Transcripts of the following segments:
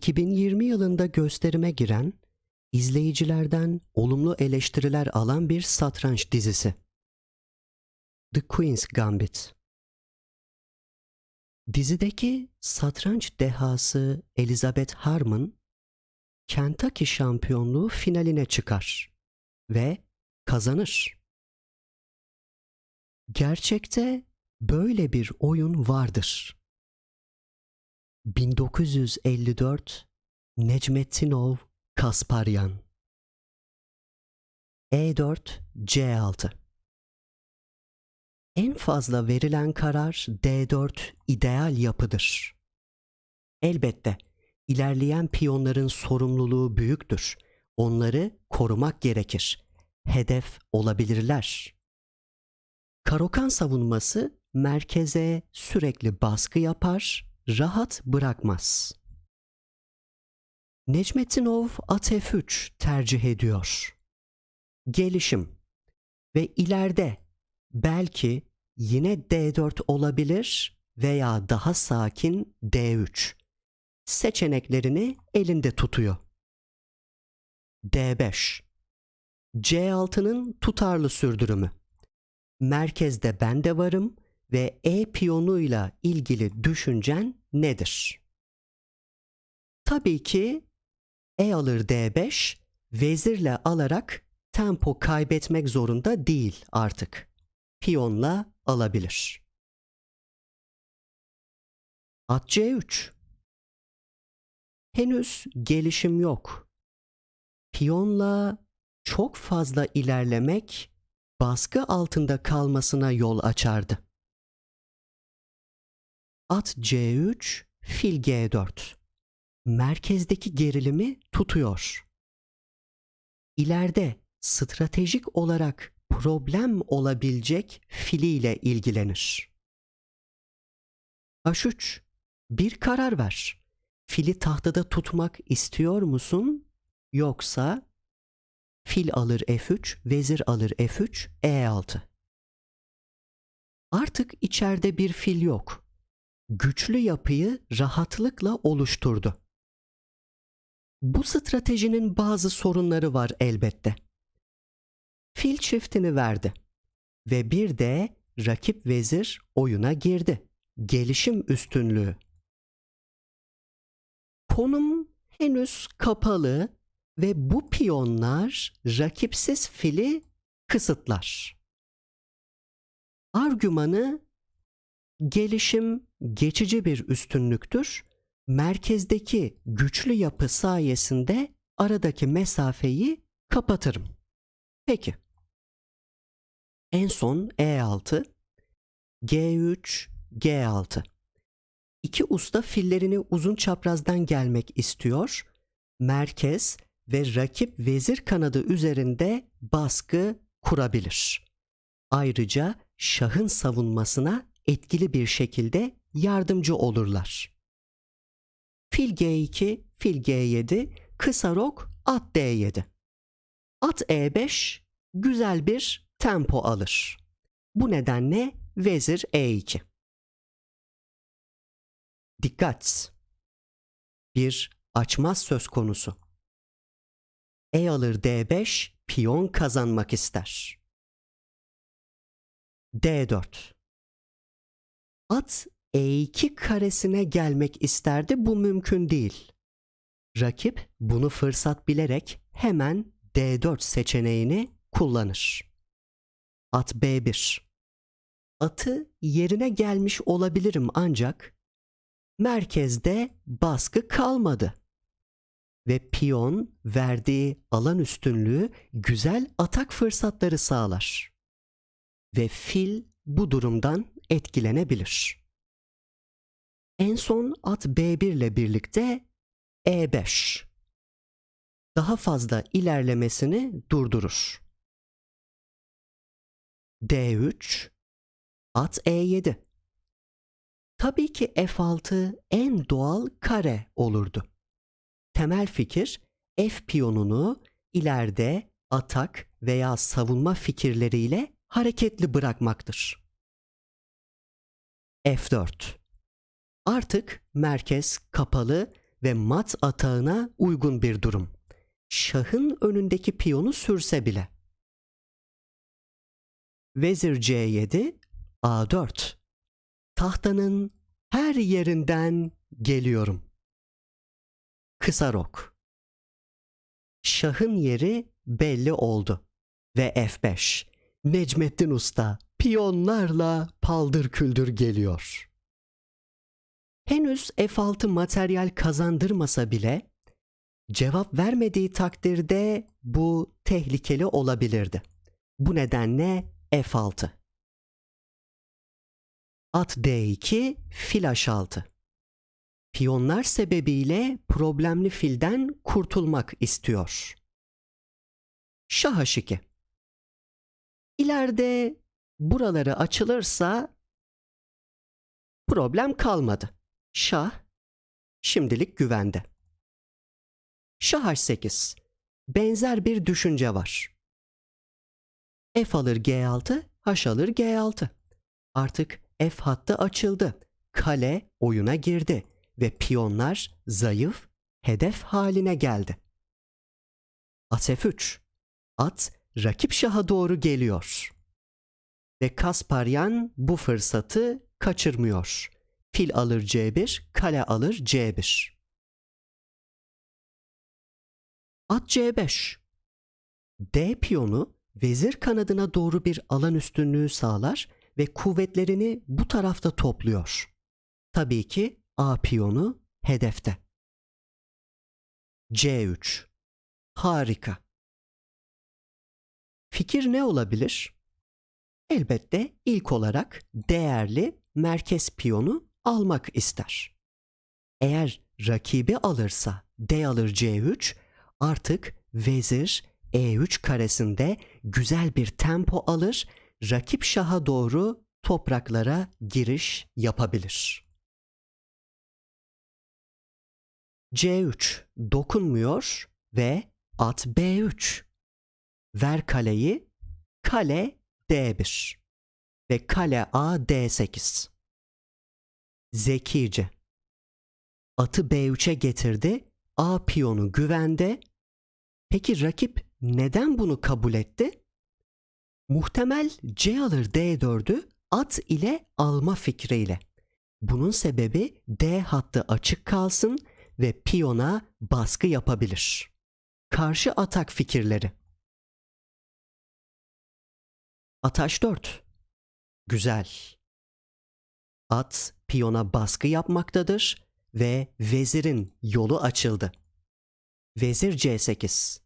2020 yılında gösterime giren, izleyicilerden olumlu eleştiriler alan bir satranç dizisi. The Queen's Gambit. Dizideki satranç dehası Elizabeth Harmon, Kentucky şampiyonluğu finaline çıkar ve kazanır. Gerçekte böyle bir oyun vardır. 1954 Necmettinov Kasparyan E4 C6 En fazla verilen karar D4 ideal yapıdır. Elbette ilerleyen piyonların sorumluluğu büyüktür. Onları korumak gerekir. Hedef olabilirler. Karokan savunması merkeze sürekli baskı yapar, rahat bırakmaz. Necmettinov at F3 tercih ediyor. Gelişim ve ileride belki yine D4 olabilir veya daha sakin D3 seçeneklerini elinde tutuyor. D5 C6'nın tutarlı sürdürümü. Merkezde ben de varım ve E piyonuyla ilgili düşüncen nedir? Tabii ki E alır D5, vezirle alarak tempo kaybetmek zorunda değil artık. Piyonla alabilir. At C3 Henüz gelişim yok. Piyonla çok fazla ilerlemek baskı altında kalmasına yol açardı. At C3, fil G4. Merkezdeki gerilimi tutuyor. İleride stratejik olarak problem olabilecek filiyle ilgilenir. H3, bir karar ver. Fili tahtada tutmak istiyor musun? Yoksa fil alır F3, vezir alır F3, E6. Artık içeride bir fil yok. Güçlü yapıyı rahatlıkla oluşturdu. Bu stratejinin bazı sorunları var elbette. Fil çiftini verdi ve bir de rakip vezir oyuna girdi. Gelişim üstünlüğü. Konum henüz kapalı ve bu piyonlar rakipsiz fili kısıtlar. Argümanı gelişim geçici bir üstünlüktür. Merkezdeki güçlü yapı sayesinde aradaki mesafeyi kapatırım. Peki. En son E6, G3, G6. İki usta fillerini uzun çaprazdan gelmek istiyor. Merkez ve rakip vezir kanadı üzerinde baskı kurabilir. Ayrıca şahın savunmasına etkili bir şekilde yardımcı olurlar. Fil G2, fil G7, kısa rok at D7. At E5 güzel bir tempo alır. Bu nedenle vezir E2. Dikkat! Bir açmaz söz konusu. E alır D5, piyon kazanmak ister. D4. At E2 karesine gelmek isterdi bu mümkün değil. Rakip bunu fırsat bilerek hemen D4 seçeneğini kullanır. At B1. Atı yerine gelmiş olabilirim ancak merkezde baskı kalmadı ve piyon verdiği alan üstünlüğü güzel atak fırsatları sağlar. Ve fil bu durumdan etkilenebilir. En son at B1 ile birlikte E5 daha fazla ilerlemesini durdurur. D3 at E7 Tabii ki F6 en doğal kare olurdu. Temel fikir F piyonunu ileride atak veya savunma fikirleriyle hareketli bırakmaktır. F4 Artık merkez kapalı ve mat atağına uygun bir durum. Şahın önündeki piyonu sürse bile. Vezir C7, A4. Tahtanın her yerinden geliyorum. Kısa rok. Şahın yeri belli oldu. Ve F5. Necmettin Usta piyonlarla paldır küldür geliyor. Henüz F6 materyal kazandırmasa bile cevap vermediği takdirde bu tehlikeli olabilirdi. Bu nedenle F6. At D2, fil H6. Piyonlar sebebiyle problemli filden kurtulmak istiyor. Şah H2. İleride buraları açılırsa problem kalmadı. Şah şimdilik güvende. Şah H8. Benzer bir düşünce var. F alır G6, H alır G6. Artık F hattı açıldı. Kale oyuna girdi ve piyonlar zayıf, hedef haline geldi. At F3. At rakip şaha doğru geliyor. Ve Kasparyan bu fırsatı kaçırmıyor. Fil alır C1, kale alır C1. At C5. D piyonu vezir kanadına doğru bir alan üstünlüğü sağlar ve kuvvetlerini bu tarafta topluyor. Tabii ki A piyonu hedefte. C3. Harika. Fikir ne olabilir? Elbette ilk olarak değerli merkez piyonu almak ister. Eğer rakibi alırsa D alır C3 artık vezir E3 karesinde güzel bir tempo alır, rakip şaha doğru topraklara giriş yapabilir. C3 dokunmuyor ve at B3. Ver kaleyi, kale D1 ve kale A D8. Zekice. Atı B3'e getirdi, A piyonu güvende. Peki rakip neden bunu kabul etti? Muhtemel C alır D4'ü at ile alma fikriyle. Bunun sebebi D hattı açık kalsın ve piyona baskı yapabilir. Karşı atak fikirleri. Ataş 4. Güzel. At piyona baskı yapmaktadır ve vezirin yolu açıldı. Vezir C8.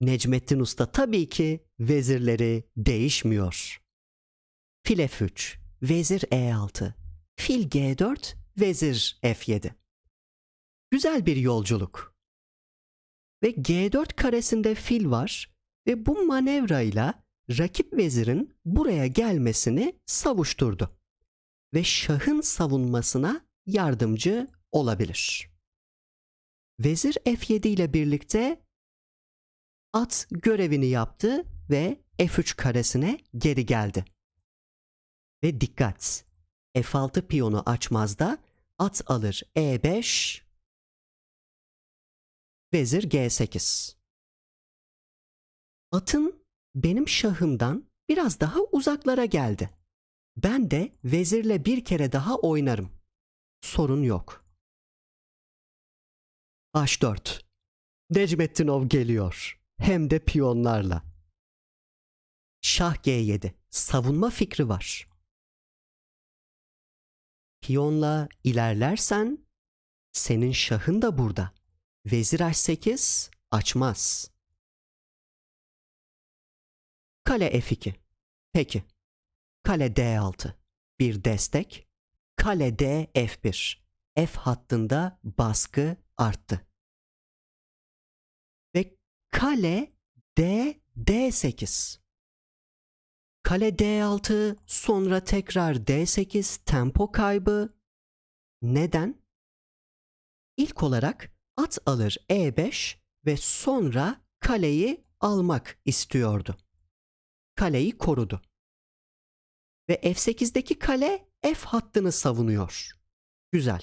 Necmettin Usta tabii ki vezirleri değişmiyor. Fil F3, vezir E6, fil G4, vezir F7. Güzel bir yolculuk. Ve G4 karesinde fil var ve bu manevrayla rakip vezirin buraya gelmesini savuşturdu ve şahın savunmasına yardımcı olabilir. Vezir F7 ile birlikte at görevini yaptı ve F3 karesine geri geldi. Ve dikkat! F6 piyonu açmazda at alır E5 vezir G8. Atın benim şahımdan biraz daha uzaklara geldi. Ben de vezirle bir kere daha oynarım. Sorun yok. H4. Necmettinov geliyor. Hem de piyonlarla. Şah G7. Savunma fikri var. Piyonla ilerlersen senin şahın da burada. Vezir H8 açmaz. Kale F2. Peki. Kale D6. Bir destek. Kale D F1. F hattında baskı arttı. Ve kale D D8. Kale D6 sonra tekrar D8 tempo kaybı. Neden? İlk olarak at alır E5 ve sonra kaleyi almak istiyordu. Kaleyi korudu. Ve F8'deki kale F hattını savunuyor. Güzel.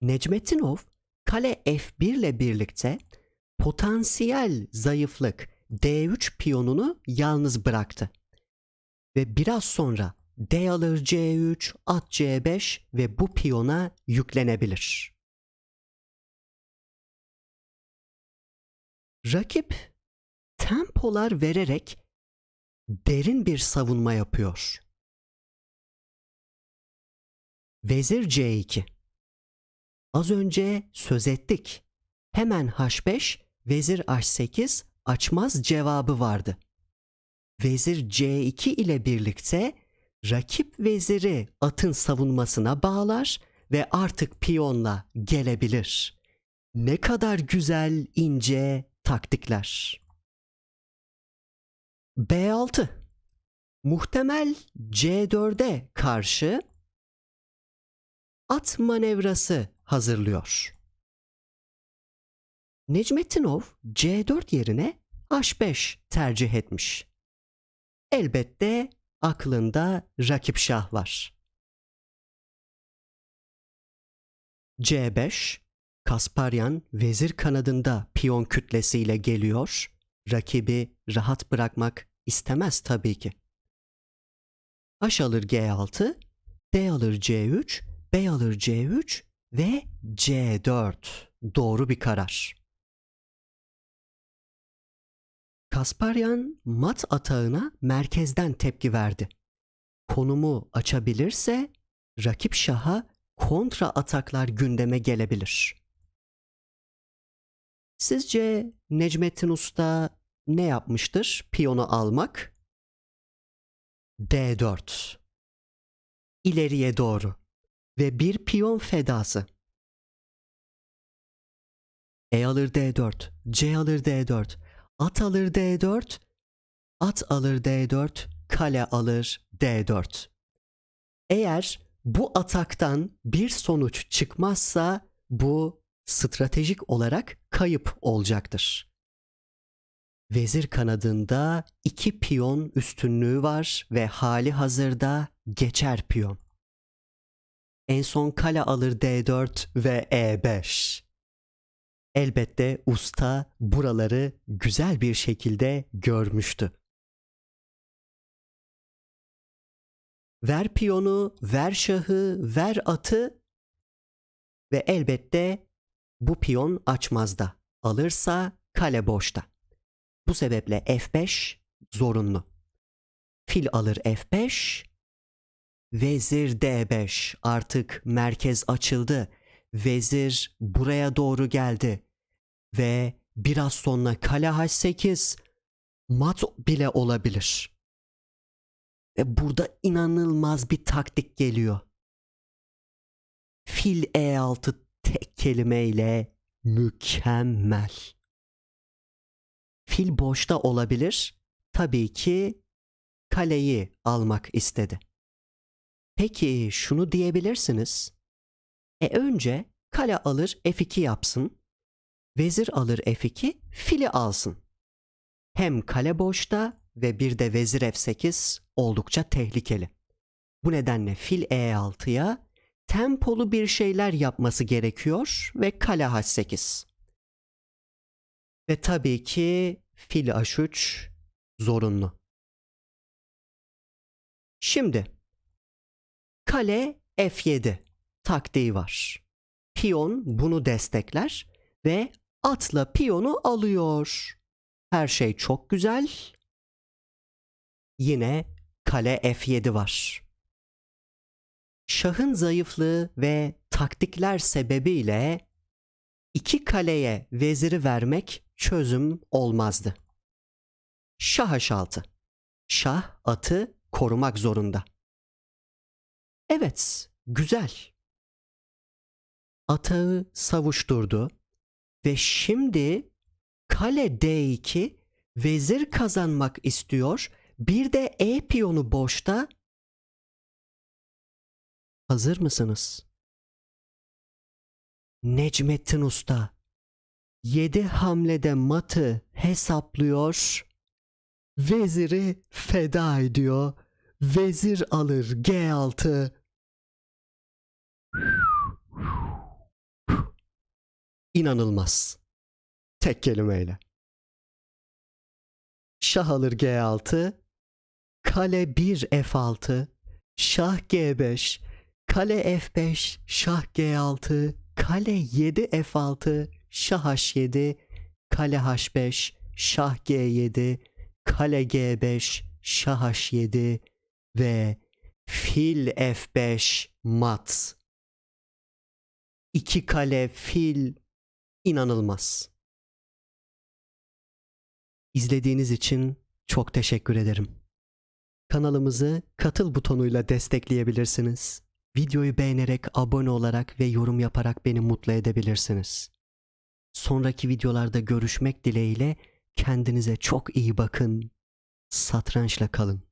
Necmettinov kale F1 ile birlikte potansiyel zayıflık D3 piyonunu yalnız bıraktı. Ve biraz sonra D alır C3, at C5 ve bu piyona yüklenebilir. Rakip tempolar vererek derin bir savunma yapıyor. Vezir C2 Az önce söz ettik. Hemen H5, vezir H8 açmaz cevabı vardı. Vezir C2 ile birlikte rakip veziri atın savunmasına bağlar ve artık piyonla gelebilir. Ne kadar güzel ince taktikler. B6 Muhtemel C4'e karşı at manevrası hazırlıyor. Necmettinov C4 yerine H5 tercih etmiş. Elbette aklında rakip şah var. C5 Kasparyan vezir kanadında piyon kütlesiyle geliyor. Rakibi rahat bırakmak istemez tabii ki. H alır G6, D alır C3, B alır C3 ve C4. Doğru bir karar. Kasparyan mat atağına merkezden tepki verdi. Konumu açabilirse rakip şaha kontra ataklar gündeme gelebilir. Sizce Necmettin Usta ne yapmıştır piyonu almak? D4. İleriye doğru ve bir piyon fedası. E alır D4, C alır D4, at alır D4, at alır D4, kale alır D4. Eğer bu ataktan bir sonuç çıkmazsa bu stratejik olarak kayıp olacaktır. Vezir kanadında iki piyon üstünlüğü var ve hali hazırda geçer piyon. En son kale alır D4 ve E5. Elbette usta buraları güzel bir şekilde görmüştü. Ver piyonu, ver şahı, ver atı ve elbette bu piyon açmazda. Alırsa kale boşta. Bu sebeple F5 zorunlu. Fil alır F5, vezir D5 artık merkez açıldı. Vezir buraya doğru geldi ve biraz sonra kale H8 mat bile olabilir. Ve burada inanılmaz bir taktik geliyor. Fil E6 tek kelimeyle mükemmel. Fil boşta olabilir. Tabii ki kaleyi almak istedi. Peki şunu diyebilirsiniz. E önce kale alır F2 yapsın. Vezir alır F2, fili alsın. Hem kale boşta ve bir de vezir F8 oldukça tehlikeli. Bu nedenle fil E6'ya tempolu bir şeyler yapması gerekiyor ve kale H8. Ve tabii ki fil H3 zorunlu. Şimdi kale F7 taktiği var. Piyon bunu destekler ve atla piyonu alıyor. Her şey çok güzel. Yine kale F7 var. Şahın zayıflığı ve taktikler sebebiyle iki kaleye veziri vermek çözüm olmazdı. Şah H6. Şah atı korumak zorunda. Evet, güzel. Atağı savuşturdu ve şimdi kale D2 vezir kazanmak istiyor. Bir de E piyonu boşta. Hazır mısınız? Necmettin Usta 7 hamlede matı hesaplıyor. Veziri feda ediyor. Vezir alır G6. İnanılmaz. Tek kelimeyle. Şah alır G6, kale 1 F6, şah G5, kale F5, şah G6, kale 7 F6, şah H7, kale H5, şah G7, kale G5, şah H7 ve fil F5 mat. İki kale fil inanılmaz. İzlediğiniz için çok teşekkür ederim. Kanalımızı katıl butonuyla destekleyebilirsiniz. Videoyu beğenerek, abone olarak ve yorum yaparak beni mutlu edebilirsiniz. Sonraki videolarda görüşmek dileğiyle kendinize çok iyi bakın. Satrançla kalın.